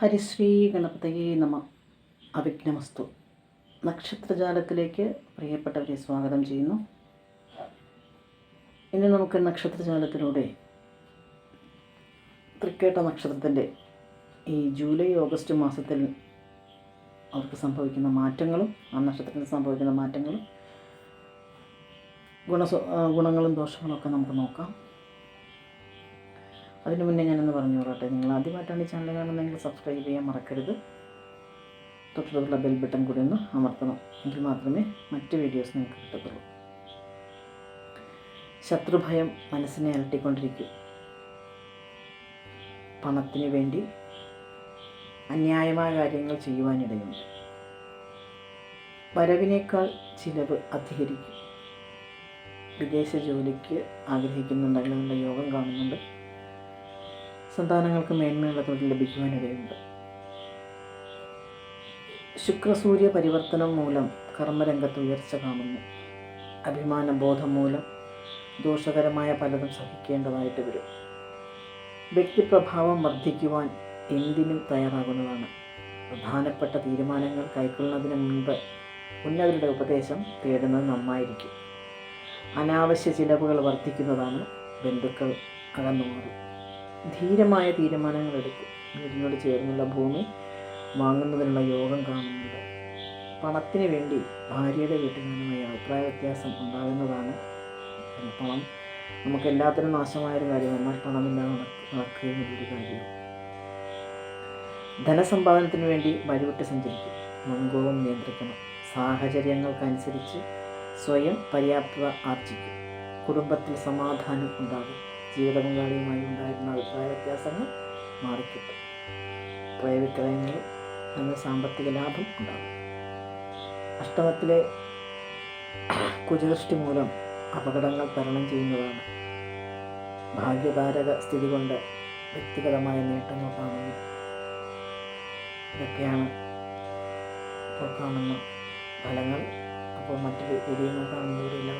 ഹരിശ്രീ ഗണപതയെ നമ. അവിഘ്നമസ്തു. നക്ഷത്രജാലത്തിലേക്ക് പ്രിയപ്പെട്ടവരെ സ്വാഗതം ചെയ്യുന്നു. ഇനി നമുക്ക് നക്ഷത്രജാലത്തിലൂടെ തൃക്കേട്ട നക്ഷത്രത്തിന്റെ ഈ ജൂലൈ ഓഗസ്റ്റ് മാസത്തിൽ അവർക്ക് സംഭവിക്കുന്ന മാറ്റങ്ങളും ആ നക്ഷത്രത്തിന് സംഭവിക്കുന്ന മാറ്റങ്ങളും ഗുണ ഗുണങ്ങളും ദോഷങ്ങളും ഒക്കെ നമുക്ക് നോക്കാം. അതിനു മുന്നേ ഞാനൊന്ന് പറഞ്ഞു കൊള്ളട്ടെ. നിങ്ങൾ ആദ്യമായിട്ടാണ് ഈ ചാനൽ കാണുന്നതെങ്കിൽ സബ്സ്ക്രൈബ് ചെയ്യാൻ മറക്കരുത്. തൊട്ടടുത്തുള്ള ബെൽ ബട്ടൺ കൂടി ഒന്ന് അമർത്തണം. എങ്കിൽ മാത്രമേ മറ്റ് വീഡിയോസ് നിങ്ങൾക്ക് കിട്ടത്തുള്ളൂ. ശത്രുഭയം മനസ്സിനെ അലട്ടിക്കൊണ്ടിരിക്കും. പണത്തിന് വേണ്ടി അന്യായമായ കാര്യങ്ങൾ ചെയ്യുവാനിടയുണ്ട്. വരവിനേക്കാൾ ചിലവ് അധികരിക്കും. വിദേശ ജോലിക്ക് ആഗ്രഹിക്കുന്നുണ്ടെങ്കിൽ അതിനുള്ള യോഗം കാണുന്നുണ്ട്. സന്താനങ്ങൾക്ക് മേന്മയുള്ള തൊഴിൽ ലഭിക്കുവാനിടയുണ്ട്. ശുക്രസൂര്യ പരിവർത്തനം മൂലം കർമ്മരംഗത്ത് ഉയർച്ച കാണുന്നു. അഭിമാന ബോധം മൂലം ദോഷകരമായ പലതും സഹിക്കേണ്ടതായിട്ട് വരും. വ്യക്തിപ്രഭാവം വർദ്ധിക്കുവാൻ എന്തിനും തയ്യാറാകുന്നതാണ്. പ്രധാനപ്പെട്ട തീരുമാനങ്ങൾ കൈക്കൊള്ളുന്നതിന് മുൻപ് ഉന്നതരുടെ ഉപദേശം തേടുന്നത് നന്നായിരിക്കും. അനാവശ്യ ചിലവുകൾ വർദ്ധിക്കുന്നതാണ് ബന്ധുക്കൾ അകന്നു മാറും ധീരമായ തീരുമാനങ്ങൾ എടുക്കും വീടിനോട് ചേർന്നുള്ള ഭൂമി വാങ്ങുന്നതിനുള്ള യോഗം കാണുന്നുണ്ട്. പണത്തിന് വേണ്ടി ഭാര്യയുടെ വീട്ടിൽ നിന്നുമായി അഭിപ്രായ വ്യത്യാസം ഉണ്ടാകുന്നതാണ് പണം നമുക്ക് എല്ലാത്തിനും നാശമായൊരു കാര്യം എന്നാൽ പണമില്ലാതെ നടക്ക- നടക്കുകയും വലിയൊരു കാര്യം ധനസമ്പാദനത്തിന് വേണ്ടി വഴിവിട്ട് സഞ്ചരിക്കും. മുൻകോപം നിയന്ത്രിക്കണം. സാഹചര്യങ്ങൾക്കനുസരിച്ച് സ്വയം പര്യാപ്തത ആർജിക്കും. കുടുംബത്തിൽ സമാധാനം ഉണ്ടാകും. ജീവിത പങ്കാളിയുമായി ഉണ്ടായിരുന്ന അഭിപ്രായ വ്യത്യാസങ്ങൾ മാറിക്കിട്ടും. ക്രയവിക്രയങ്ങൾ നിന്ന് സാമ്പത്തിക ലാഭം ഉണ്ടാകും. അഷ്ടമത്തിലെ കുജദൃഷ്ടി മൂലം അപകടങ്ങൾ തരണം ചെയ്യുന്നതാണ് ഭാഗ്യതാരക സ്ഥിതി കൊണ്ട് വ്യക്തിഗതമായ നേട്ടങ്ങൾ കാണുന്നു. ഇതൊക്കെയാണ് ഇപ്പോൾ കാണുന്ന ഫലങ്ങൾ. അപ്പോൾ മറ്റൊരു വീഡിയോ കാണുന്നവരെല്ലാം